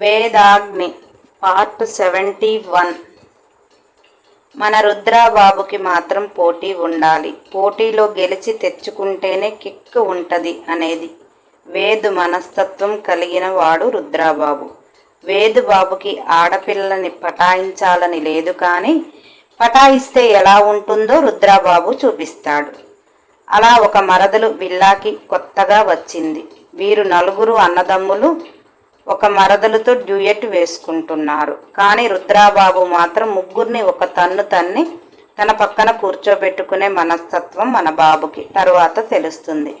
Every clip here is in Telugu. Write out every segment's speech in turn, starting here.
Vedagni part seventy one. మన రుద్రాబాబుకి మాత్రం పోటీ ఉండాలి. పోటీలో గెలిచి తెచ్చుకుంటేనే కిక్కు ఉంటుంది అనేది. వేదు మనస్తత్వం కలిగిన వాడు రుద్రాబాబు. వేదు బాబుకి ఆడపిల్లని పటాయించాలని లేదు కానీ పటాయిస్తే ఎలా ఉంటుందో రుద్రాబాబు చూపిస్తాడు. అలా ఒక మరదలు విల్లాకి కొత్తగా వచ్చింది. వీరు నలుగురు అన్నదమ్ములు ఒక మరదలతో డ్యూయట్ వేసుకుంటున్నారు. కానీ రుద్రాబాబు మాత్రం ముగ్గురిని ఒక తన్ను తన్ని తన పక్కన కూర్చోబెట్టుకునే మనస్తత్వం మన బాబుకి. తరువాత తెలుస్తుంది.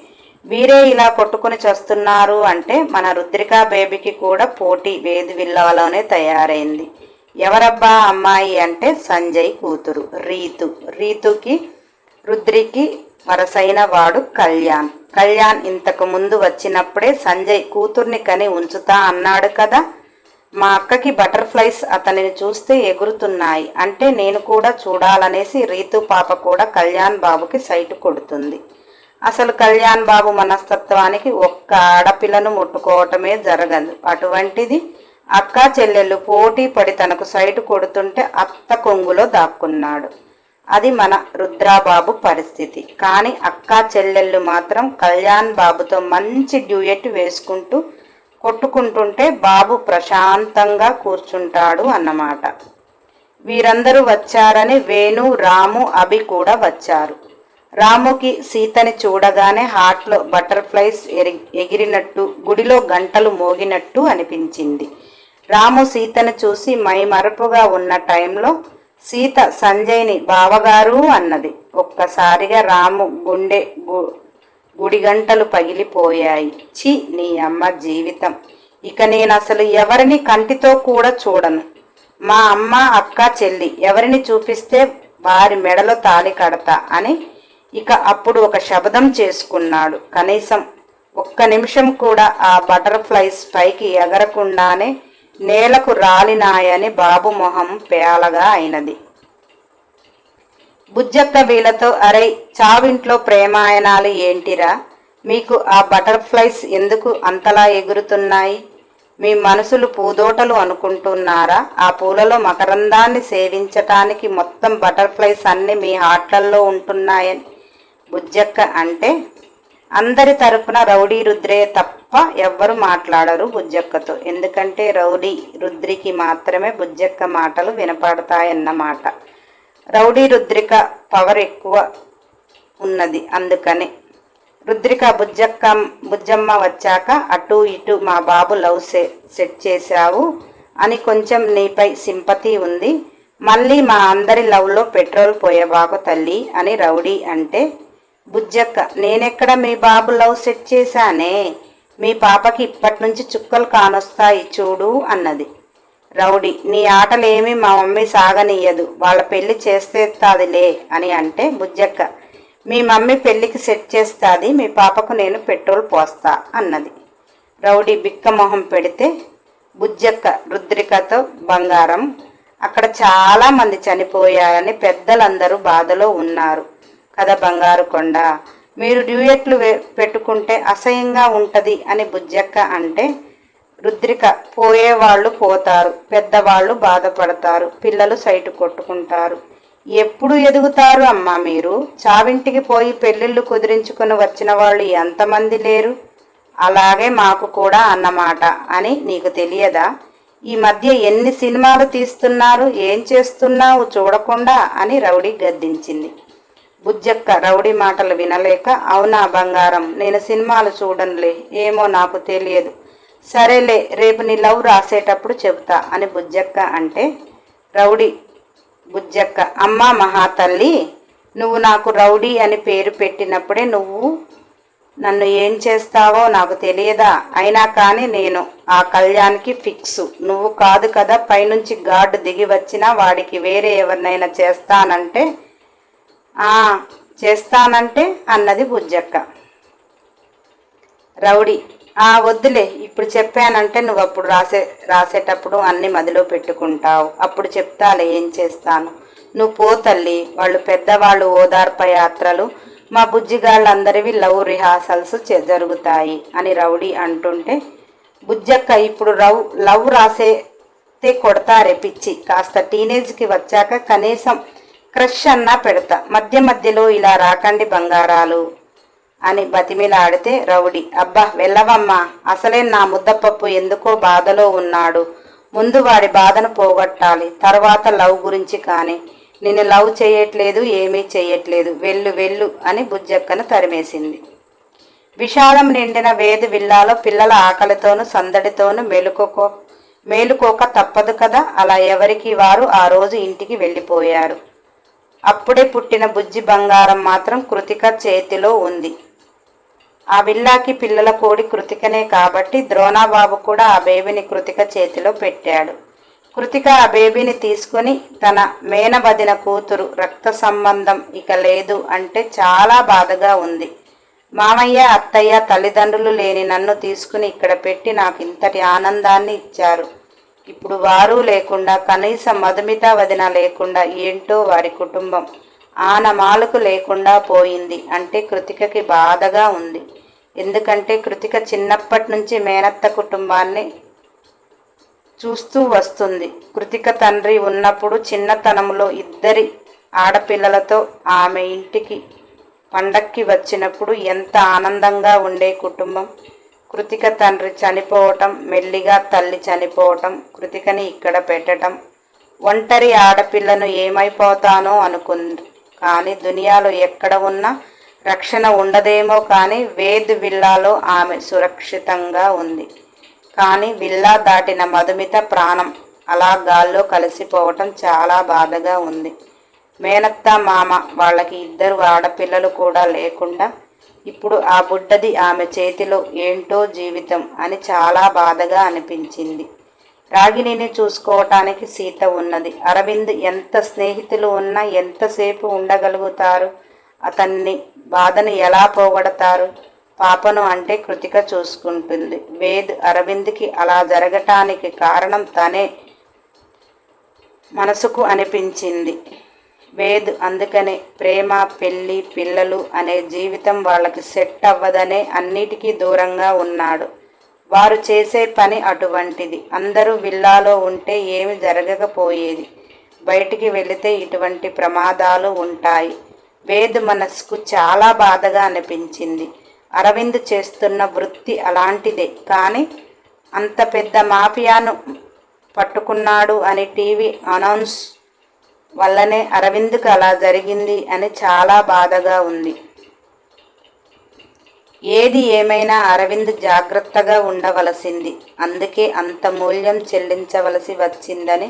వీరే ఇలా కొట్టుకుని చేస్తున్నారు అంటే మన రుద్రికా బేబీకి కూడా పోటీ వేది విల్లాలోనే తయారైంది. ఎవరబ్బా అమ్మాయి అంటే సంజయ్ కూతురు. రీతు. రీతుకి రుద్రికి వరసైన వాడు కళ్యాణ్. కళ్యాణ్ ఇంతకు ముందు వచ్చినప్పుడే సంజయ్ కూతుర్ని కని ఉంచుతా అన్నాడు కదా. మా అక్కకి బటర్ఫ్లైస్ అతనిని చూస్తే ఎగురుతున్నాయి. అంటే నేను కూడా చూడాలనేసి రీతు పాప కూడా కళ్యాణ్ బాబుకి సైటు కొడుతుంది. అసలు కళ్యాణ్ బాబు మనస్తత్వానికి ఒక్క ఆడపిల్లను ముట్టుకోవటమే జరగదు. అటువంటిది అక్క చెల్లెళ్ళు పోటీ పడి తనకు సైటు కొడుతుంటే అత్త కొంగులో దాక్కున్నాడు. అది మన రుద్రాబాబు పరిస్థితి. కానీ అక్క చెల్లెళ్ళు మాత్రం కళ్యాణ్ బాబుతో మంచి డ్యూయెట్ వేసుకుంటూ కొట్టుకుంటుంటే బాబు ప్రశాంతంగా కూర్చుంటాడు అన్నమాట. వీరందరూ వచ్చారని వేణు రాము అభి కూడా వచ్చారు. రాముకి సీతని చూడగానే హార్ట్లో బటర్ఫ్లైస్ ఎగిరినట్టు గుడిలో గంటలు మోగినట్టు అనిపించింది. రాము సీతను చూసి మైమరపుగా ఉన్న టైంలో సీత సంజయ్ని బావగారు అన్నది. ఒక్కసారిగా రాము గుండె గుడిగంటలు గుడి గంటలు పగిలిపోయాయి. చి నీ అమ్మ జీవితం. ఇక నేను అసలు ఎవరిని కంటితో కూడా చూడను. మా అమ్మ అక్క చెల్లి ఎవరిని చూపిస్తే వారి మెడలో తాళి కడతా అని ఇక అప్పుడు ఒక శబ్దం చేసుకున్నాడు. కనీసం ఒక్క నిమిషం కూడా ఆ బటర్ఫ్లైస్ పైకి ఎగరకుండానే నేలకు రాలినాయని బాబు మొహం పేలగా అయినది. బుజ్జక్క వీళ్ళతో అరే చావింట్లో ప్రేమాయణాలు ఏంటిరా? మీకు ఆ బటర్ఫ్లైస్ ఎందుకు అంతలా ఎగురుతున్నాయి? మీ మనసులు పూదోటలు అనుకుంటున్నారా? ఆ పూలలో మకరందాన్ని సేవించటానికి మొత్తం బటర్ఫ్లైస్ అన్నీ మీ హాట్లల్లో ఉంటున్నాయని బుజ్జక్క అంటే అందరి తరపున రౌడీ రుద్రే తప్ప ఎవ్వరు మాట్లాడరు బుజ్జక్కతో. ఎందుకంటే రౌడీ రుద్రికి మాత్రమే బుజ్జక్క మాటలు వినపడతాయన్నమాట రౌడీ రుద్రిక పవర్ ఎక్కువ ఉన్నది అందుకని. రుద్రిక బుజ్జక్క బుజ్జమ్మ వచ్చాక అటు ఇటు మా బాబు లవ్ సె సెట్ చేశావు అని కొంచెం నీపై సింపతి ఉంది. మళ్ళీ మా అందరి లవ్లో పెట్రోల్ పోయబాకు తల్లి అని రౌడీ అంటే బుజ్జక్క నేనెక్కడ మీ బాబు లవ్ సెట్ చేశానే? మీ పాపకి ఇప్పటి నుంచి చుక్కలు కానొస్తాయి చూడు అన్నది. రౌడీ నీ ఆటలేమి మా మమ్మీ సాగనీయదు. వాళ్ళ పెళ్ళి చేస్తేస్తాదిలే అని అంటే బుజ్జక్క మీ మమ్మీ పెళ్ళికి సెట్ చేస్తాది మీ పాపకు నేను పెట్రోల్ పోస్తా అన్నది. రౌడీ బిక్క మొహం పెడితే బుజ్జక్క రుద్రికతో బంగారం అక్కడ చాలామంది చనిపోయారని పెద్దలందరూ బాధలో ఉన్నారు. కథ బంగారు కొండ. మీరు డ్యూయట్లు పెట్టుకుంటే అసహ్యంగా ఉంటుంది అని బుజ్జక్క అంటే రుద్రిక పోయేవాళ్ళు పోతారు పెద్దవాళ్ళు బాధపడతారు పిల్లలు సైటు కొట్టుకుంటారు. ఎప్పుడు ఎదుగుతారు అమ్మా మీరు? చావింటికి పోయి పెళ్ళిళ్ళు కుదిరించుకుని వచ్చిన వాళ్ళు ఎంతమంది లేరు? అలాగే మాకు కూడా అన్నమాట అని నీకు తెలియదా? ఈ మధ్య ఎన్ని సినిమాలు తీస్తున్నారు ఏం చేస్తున్నావు చూడకుండా అని రౌడీ గద్దించింది. బుజ్జక్క రౌడీ మాటలు వినలేక అవునా బంగారం నేను సినిమాలు చూడనులే ఏమో నాకు తెలియదు. సరేలే రేపు నీ లవ్ రాసేటప్పుడు చెబుతా అని బుజ్జక్క అంటే రౌడీ బుజ్జక్క అమ్మా మహాతల్లి నువ్వు నాకు రౌడీ అని పేరు పెట్టినప్పుడే నువ్వు నన్ను ఏం చేస్తావో నాకు తెలియదా? అయినా కానీ నేను ఆ కళ్యాణ్కి ఫిక్స్. నువ్వు కాదు కదా పైనుంచి గార్డు దిగి వచ్చినా వాడికి వేరే ఎవరినైనా చేస్తానంటే చేస్తానంటే అన్నది బుజ్జక్క. రౌడీ. ఆ వద్దులే ఇప్పుడు చెప్పానంటే నువ్వు అప్పుడు రాసే రాసేటప్పుడు అన్ని మదిలో పెట్టుకుంటావు. అప్పుడు చెప్తాలే ఏం చేస్తాను? నువ్వు పో తల్లి వాళ్ళు పెద్దవాళ్ళు ఓదార్ప యాత్రలు మా బుజ్జిగాళ్ళందరివి లవ్ రిహార్సల్స్ జరుగుతాయి అని రౌడీ అంటుంటే బుజ్జక్క ఇప్పుడు రవ్ లవ్ రాసేతే కొడతారే పిచ్చి. కాస్త టీనేజ్కి వచ్చాక కనీసం క్రష్ అన్నా పెడతా. మధ్య మధ్యలో ఇలా రాకండి బంగారాలు అని బతిమిలాడితే రౌడీ. అబ్బా వెళ్ళవమ్మా. అసలే నా ముద్దపప్పు ఎందుకో బాధలో ఉన్నాడు. ముందు వాడి బాధను పోగొట్టాలి. తర్వాత లవ్ గురించి కానీ నిన్ను లవ్ చేయట్లేదు ఏమీ చేయట్లేదు. వెళ్ళు వెళ్ళు అని బుజ్జక్కను తరిమేసింది. విషాదం నిండిన వేది విల్లాలో పిల్లల ఆకలితోనూ సందడితోనూ మేలుకోకో మేలుకోక తప్పదు కదా? అలా ఎవరికి వారు ఆ రోజు ఇంటికి వెళ్ళిపోయారు. అప్పుడే పుట్టిన బుజ్జి బంగారం మాత్రం కృతిక చేతిలో ఉంది. ఆ విల్లాకి పిల్లల కోడి కృతికనే కాబట్టి ద్రోణాబాబు కూడా ఆ బేబీని కృతిక చేతిలో పెట్టాడు. కృతిక ఆ బేబీని తీసుకుని తన మేనబదిన కూతురు రక్త సంబంధం ఇక లేదు అంటే చాలా బాధగా ఉంది. మామయ్య అత్తయ్య తల్లిదండ్రులు లేని నన్ను తీసుకుని ఇక్కడ పెట్టి నాకు ఇంతటి ఆనందాన్ని ఇచ్చారు. ఇప్పుడు వారు లేకుండా కనీసం మధుమిత వదిన లేకుండా ఏంటో వారి కుటుంబం. ఆనమాలకు లేకుండా పోయింది. అంటే కృతికకి బాధగా ఉంది. ఎందుకంటే కృతిక చిన్నప్పటి నుంచి మేనత్త కుటుంబాన్ని చూస్తూ వస్తుంది. కృతిక తండ్రి ఉన్నప్పుడు చిన్నతనంలో ఇద్దరి ఆడపిల్లలతో ఆమె ఇంటికి పండక్కి వచ్చినప్పుడు ఎంత ఆనందంగా ఉండే కుటుంబం. కృతిక తండ్రి చనిపోవటం మెల్లిగా తల్లి చనిపోవటం కృతికని ఇక్కడ పెట్టటం. ఒంటరి ఆడపిల్లను ఏమైపోతానో అనుకుంది కానీ దునియాలో ఎక్కడ ఉన్నా రక్షణ ఉండదేమో కానీ వేద్ విల్లాలో ఆమె సురక్షితంగా ఉంది. కానీ విల్లా దాటిన మధుమిత ప్రాణం అలా గాల్లో కలిసిపోవటం చాలా బాధగా ఉంది. మేనత్త మామ వాళ్ళకి ఇద్దరు ఆడపిల్లలు కూడా లేకుండా ఇప్పుడు ఆ బుడ్డది ఆమె చేతిలో ఏంటో జీవితం అని చాలా బాధగా అనిపించింది. రాగిణిని చూసుకోవటానికి సీత ఉన్నది. అరవింద్ ఎంత స్నేహితులు ఉన్నా ఎంతసేపు ఉండగలుగుతారు? అతన్ని బాధను ఎలా పోగొడతారు? పాపను అంటే కృతిక చూసుకుంటుంది. వేద్ అరవింద్కి అలా జరగటానికి కారణం తనే మనసుకు అనిపించింది. వేద్. అందుకనే ప్రేమ పెళ్ళి పిల్లలు అనే జీవితం వాళ్ళకి సెట్ అవ్వదనే అన్నిటికీ దూరంగా ఉన్నాడు. వారు చేసే పని అటువంటిది. అందరూ విల్లాలో ఉంటే ఏమి జరగకపోయేది. బయటికి వెళితే ఇటువంటి ప్రమాదాలు ఉంటాయి. వేద్ మనసుకు చాలా బాధగా అనిపించింది. అరవింద్ చేస్తున్న వృత్తి అలాంటిదే. కానీ అంత పెద్ద మాఫియాను పట్టుకున్నాడు అని టీవీ అనౌన్స్ వల్లనే అరవింద్కు అలా జరిగింది అని చాలా బాధగా ఉంది. ఏది ఏమైనా అరవింద్ జాగ్రత్తగా ఉండవలసింది. అందుకే అంత మూల్యం చెల్లించవలసి వచ్చిందని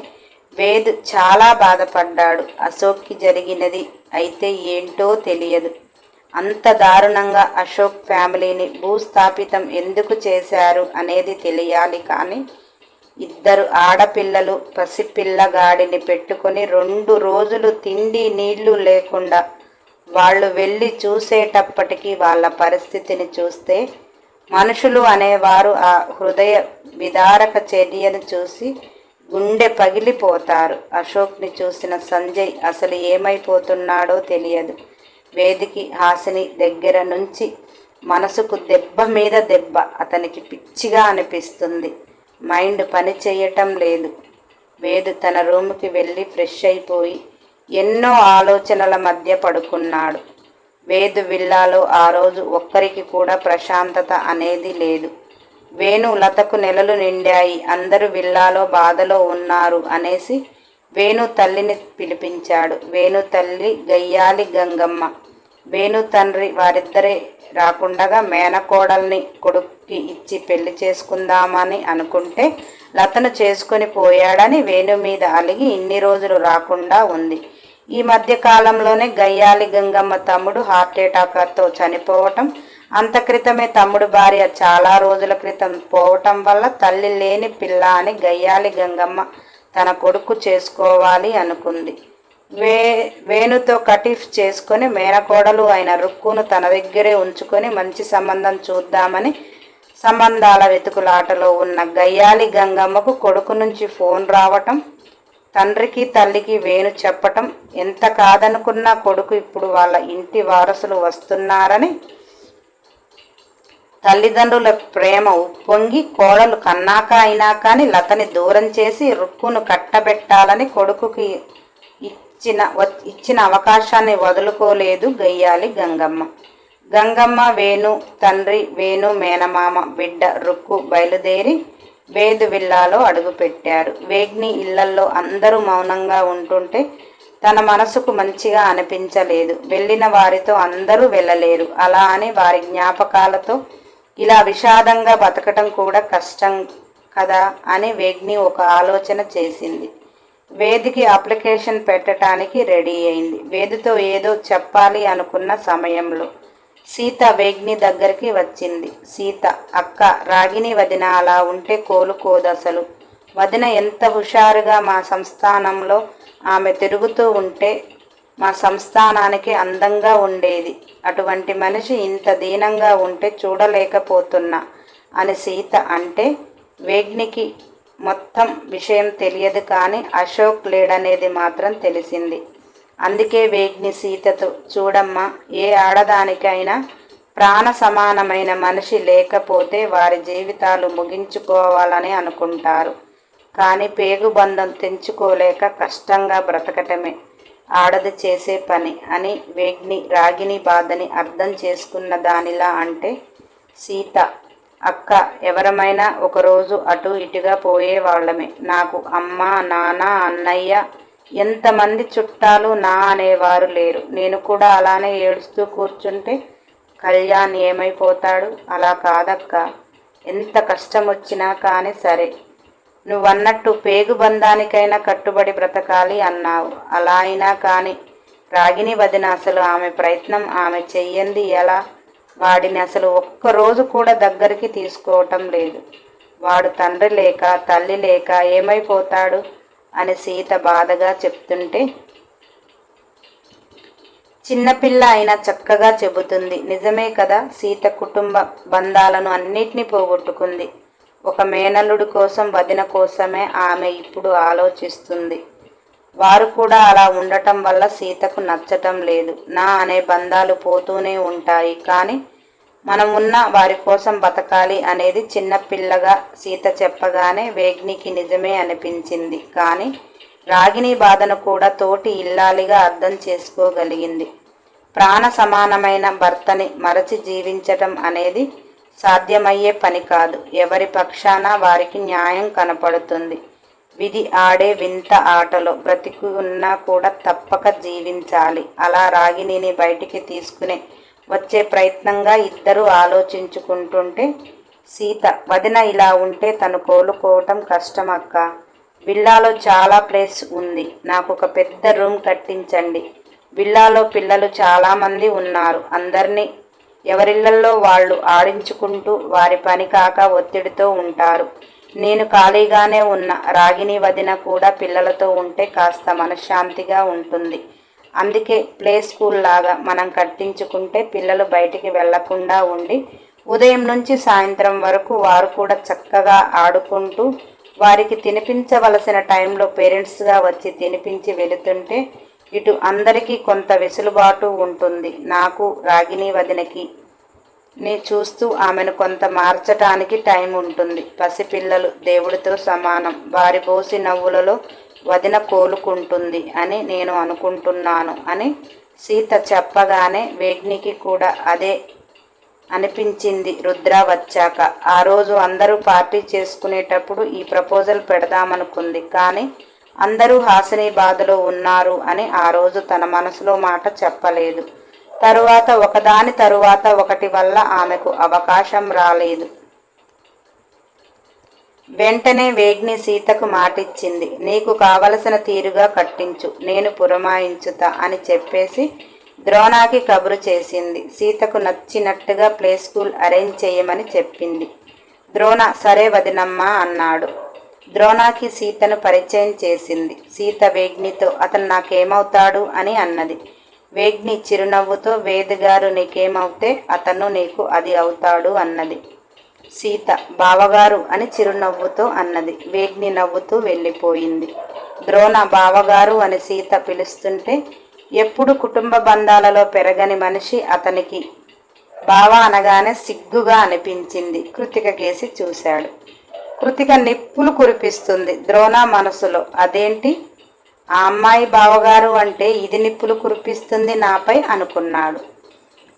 వేద్ చాలా బాధపడ్డాడు. అశోక్కి జరిగినది అయితే ఏంటో తెలియదు. అంత దారుణంగా అశోక్ ఫ్యామిలీని భూస్థాపితం ఎందుకు చేశారు అనేది తెలియాలి కానీ ఇద్దరు ఆడపిల్లలు పసిపిల్లగాడిని పెట్టుకొని రెండు రోజులు తిండి నీళ్ళు లేకుండా వాళ్ళు వెళ్ళి చూసేటప్పటికి వాళ్ళ పరిస్థితిని చూస్తే మనుషులు అనేవారు ఆ హృదయ విదారక చర్యను చూసి గుండె పగిలిపోతారు. అశోక్ని చూసిన సంజయ్ అసలు ఏమైపోతున్నాడో తెలియదు. వేదికి హాసిని దగ్గర నుంచి మనసుకు దెబ్బ మీద దెబ్బ. అతనికి పిచ్చిగా అనిపిస్తుంది. మైండ్ పని చేయటం లేదు. వేదు తన రూముకి వెళ్ళి ఫ్రెష్ అయిపోయి ఎన్నో ఆలోచనల మధ్య పడుకున్నాడు. వేదు విల్లాలో ఆ రోజు ఒక్కరికి కూడా ప్రశాంతత అనేది లేదు. వేణు లతకు నెలలు నిండాయి. అందరూ విల్లాలో బాధలో ఉన్నారు అనేసి వేణు తల్లిని పిలిపించాడు. వేణు తల్లి గయ్యాలి గంగమ్మ. వేణు తండ్రి వారిద్దరే రాకుండగా మేనకోడల్ని కొడుక్కి ఇచ్చి పెళ్ళి చేసుకుందామని అనుకుంటే లతను చేసుకొని పోయాడని వేణు మీద అలిగి ఇన్ని రోజులు రాకుండా ఉంది. ఈ మధ్య కాలంలోనే గయ్యాలి గంగమ్మ తమ్ముడు హార్ట్ అటాక్తో చనిపోవటం అంత క్రితమే తమ్ముడు భార్య చాలా రోజుల క్రితం పోవటం వల్ల తల్లి లేని పిల్ల అని గయ్యాలి గంగమ్మ తన కొడుకు చేసుకోవాలి అనుకుంది. వే వేణుతో కటిఫ్ చేసుకొని మేనకోడలు అయిన రుక్కును తన దగ్గరే ఉంచుకొని మంచి సంబంధం చూద్దామని సంబంధాల వెతుకులాటలో ఉన్న గయ్యాలి గంగమ్మకు కొడుకు నుంచి ఫోన్ రావటం తండ్రికి తల్లికి వేణు చెప్పటం ఎంత కాదనుకున్నా కొడుకు ఇప్పుడు వాళ్ళ ఇంటి వారసులు వస్తున్నారని తల్లిదండ్రుల ప్రేమ ఉప్పొంగి కోడలు కన్నాక అయినా కానీ లతని దూరం చేసి రుక్కును కట్టబెట్టాలని కొడుకుకి ఇచ్చిన వ- ఇచ్చిన అవకాశాన్ని వదులుకోలేదు గయ్యాలి గంగమ్మ. గంగమ్మ వేణు తండ్రి వేణు మేనమామ బిడ్డ రుక్కు బయలుదేరి వేదు విల్లాలో అడుగుపెట్టారు. వేగ్ని ఇళ్ళల్లో అందరూ మౌనంగా ఉంటుంటే తన మనసుకు మంచిగా అనిపించలేదు. వెళ్ళిన వారితో అందరూ వెళ్ళలేరు. అలా అని వారి జ్ఞాపకాలతో ఇలా విషాదంగా బతకటం కూడా కష్టం కదా అని వేగ్ని ఒక ఆలోచన చేసింది. వేదికి అప్లికేషన్ పెట్టడానికి రెడీ అయింది. వేదితో ఏదో చెప్పాలి అనుకున్న సమయంలో సీత వేగ్ని దగ్గరికి వచ్చింది. సీత అక్క రాగిని వదిన అలా ఉంటే కోలుకోదు అసలు. వదిన ఎంత హుషారుగా మా సంస్థానంలో ఆమె తిరుగుతూ ఉంటే మా సంస్థానానికి అందంగా ఉండేది. అటువంటి మనిషి ఇంత దీనంగా ఉంటే చూడలేకపోతున్నా అని సీత అంటే వేగ్నికి మొత్తం విషయం తెలియదు కానీ అశోక్ లేడనేది మాత్రం తెలిసింది. అందుకే వేగ్ని సీతతో చూడమ్మా ఏ ఆడదానికైనా ప్రాణ సమానమైన మనిషి లేకపోతే వారి జీవితాలు ముగించుకోవాలని అనుకుంటారు. కానీ పేగుబంధం తెంచుకోలేక కష్టంగా బ్రతకటమే. ఆడది చేసే పని అని వేగ్ని రాగిని బాధని అర్థం చేసుకున్న దానిలా అంటే సీత అక్క ఎవరమైనా ఒకరోజు అటు ఇటుగా పోయేవాళ్ళమే నాకు అమ్మ నాన్న అన్నయ్య ఎంతమంది చుట్టాలు నా అనేవారు లేరు. నేను కూడా అలానే ఏడుస్తూ కూర్చుంటే కళ్యాణ్ ఏమైపోతాడు? అలా కాదక్క. ఎంత కష్టం వచ్చినా కానీ సరే. నువ్వన్నట్టు పేగు బంధానికైనా కట్టుబడి బ్రతకాలి అన్నావు. అలా అయినా కానీ రాగిని వదిన అసలు ఆమె ప్రయత్నం ఆమె చెయ్యంది ఎలా? వాడిని అసలు ఒక్కరోజు కూడా దగ్గరికి తీసుకోవటం లేదు. వాడు తండ్రి లేక తల్లి లేక ఏమైపోతాడు అని సీత బాధగా చెప్తుంటే చిన్నపిల్ల అయినా చక్కగా చెబుతుంది. నిజమే కదా సీత కుటుంబ బంధాలను అన్నిటినీ పోగొట్టుకుంది. ఒక మేనల్లుడి కోసం వదిన కోసమే ఆమె ఇప్పుడు ఆలోచిస్తుంది. వారు కూడా అలా ఉండటం వల్ల సీతకు నచ్చటం లేదు. నా అనే బంధాలు పోతూనే ఉంటాయి. కానీ మనం ఉన్న వారి కోసం బతకాలి అనేది చిన్నపిల్లగా సీత చెప్పగానే వేగ్నికి నిజమే అనిపించింది. కానీ రాగిని బాధను కూడా తోటి ఇల్లాలిగా అర్థం చేసుకోగలిగింది. ప్రాణ సమానమైన భర్తని మరచి జీవించటం అనేది సాధ్యమయ్యే పని కాదు. ఎవరి పక్షాన వారికి న్యాయం కనపడుతుంది. విధి ఆడే వింత ఆటలో బ్రతికి ఉన్నా కూడా తప్పక జీవించాలి. అలా రాగిణిని బయటికి తీసుకునే వచ్చే ప్రయత్నంగా ఇద్దరు ఆలోచించుకుంటుంటే సీత వదిన ఇలా ఉంటే తను కోలుకోవటం కష్టం అక్క విల్లాలో చాలా ప్లేస్ ఉంది. నాకు ఒక పెద్ద రూమ్ కట్టించండి. విల్లాలో పిల్లలు చాలామంది ఉన్నారు. అందరినీ ఎవరిళ్ళల్లో వాళ్ళు ఆడించుకుంటూ వారి పని కాక ఒత్తిడితో ఉంటారు. నేను ఖాళీగానే ఉన్న. రాగిని వదిన కూడా పిల్లలతో ఉంటే కాస్త మనశ్శాంతిగా ఉంటుంది. అందుకే ప్లే స్కూల్ లాగా మనం కట్టించుకుంటే పిల్లలు బయటికి వెళ్ళకుండా ఉండి ఉదయం నుంచి సాయంత్రం వరకు వారు కూడా చక్కగా ఆడుకుంటూ వారికి తినిపించవలసిన టైంలో పేరెంట్స్గా వచ్చి తినిపించి వెళుతుంటే ఇటు అందరికీ కొంత వెసులుబాటు ఉంటుంది. నాకు రాగిని వదినకి ని చూస్తూ ఆమెను కొంత మార్చటానికి టైం ఉంటుంది. పసిపిల్లలు దేవుడితో సమానం. వారి పోసి నవ్వులలో వదిన కోలుకుంటుంది అని నేను అనుకుంటున్నాను అని సీత చెప్పగానే వేగ్నికి కూడా అదే అనిపించింది రుద్ర వచ్చాక. ఆ రోజు అందరూ పార్టీ చేసుకునేటప్పుడు ఈ ప్రపోజల్ పెడదామనుకుంది. కానీ అందరూ హాసిని బాధలో ఉన్నారు అని ఆ రోజు తన మనసులో మాట చెప్పలేదు. తరువాత ఒకదాని తరువాత ఒకటి వల్ల ఆమెకు అవకాశం రాలేదు. వెంటనే వేగ్ని సీతకు మాటిచ్చింది. నీకు కావలసిన తీరుగా కట్టించు నేను పురమాయించుతా అని చెప్పేసి ద్రోణాకి కబురు చేసింది. సీతకు నచ్చినట్టుగా ప్లే స్కూల్ అరేంజ్ చేయమని చెప్పింది. ద్రోణ సరే వదినమ్మా అన్నాడు. ద్రోణాకి సీతను పరిచయం చేసింది. సీత వేగ్నితో అతను నాకేమవుతాడు అని అన్నది. వేగ్ని చిరునవ్వుతో వేదగారు నీకేమవుతే అతను నీకు అది అవుతాడు అన్నది. సీత బావగారు అని చిరునవ్వుతో అన్నది. వేగ్ని నవ్వుతూ వెళ్ళిపోయింది. ద్రోణ బావగారు అని సీత పిలుస్తుంటే ఎప్పుడు కుటుంబ బంధాలలో పెరగని మనిషి అతనికి బావ అనగానే సిగ్గుగా అనిపించింది. కృతిక కేసి చూశాడు. కృతిక నిప్పులు కురిపిస్తుంది ద్రోణ మనసులో. అదేంటి? ఆ అమ్మాయి బావగారు అంటే ఇది నిప్పులు కురిపిస్తుంది నాపై అనుకున్నాడు.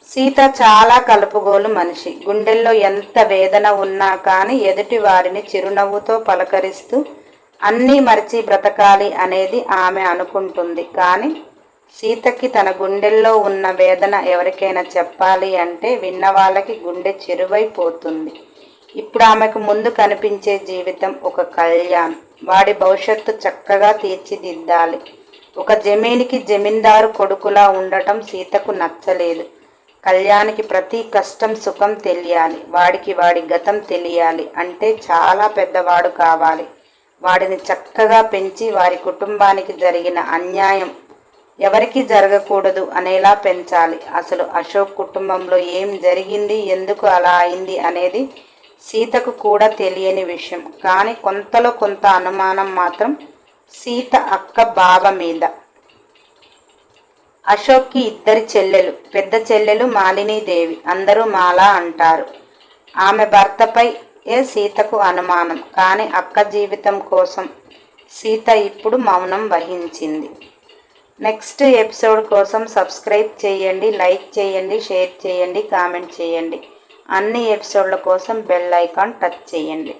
సీత చాలా కలుపుగోలు మనిషి. గుండెల్లో ఎంత వేదన ఉన్నా కానీ ఎదుటి వారిని చిరునవ్వుతో పలకరిస్తూ అన్నీ మరిచి బ్రతకాలి అనేది ఆమె అనుకుంటుంది. కానీ సీతకి తన గుండెల్లో ఉన్న వేదన ఎవరికైనా చెప్పాలి అంటే విన్న వాళ్ళకి గుండె చెరువైపోతుంది ఇప్పుడు ఆమెకు ముందు కనిపించే జీవితం ఒక కళ్యాణ్. వాడి భవిష్యత్తు చక్కగా తీర్చిదిద్దాలి. ఒక జమీనికి జమీందారు కొడుకులా ఉండటం సీతకు నచ్చలేదు. కళ్యాణ్కి ప్రతి కష్టం సుఖం తెలియాలి. వాడికి వాడి గతం తెలియాలి. అంటే చాలా పెద్దవాడు కావాలి. వాడిని చక్కగా పెంచి వారి కుటుంబానికి జరిగిన అన్యాయం ఎవరికి జరగకూడదు అనేలా పెంచాలి. అసలు అశోక్ కుటుంబంలో ఏం జరిగింది? ఎందుకు అలా అయింది? అనేది సీతకు కూడా తెలియని విషయం. కానీ కొంతలో కొంత అనుమానం మాత్రం సీత అక్క బావ మీద. అశోక్కి ఇద్దరి చెల్లెలు పెద్ద చెల్లెలు మాలినీదేవి. అందరూ మాలా అంటారు. ఆమె భర్తపై ఏ సీతకు అనుమానం? కానీ అక్క జీవితం కోసం సీత ఇప్పుడు మౌనం వహించింది. నెక్స్ట్ ఎపిసోడ్ కోసం సబ్స్క్రైబ్ చేయండి లైక్ చేయండి షేర్ చేయండి కామెంట్ చేయండి. అన్ని ఎపిసోడ్ల కోసం బెల్ ఐకాన్ టచ్ చేయండి.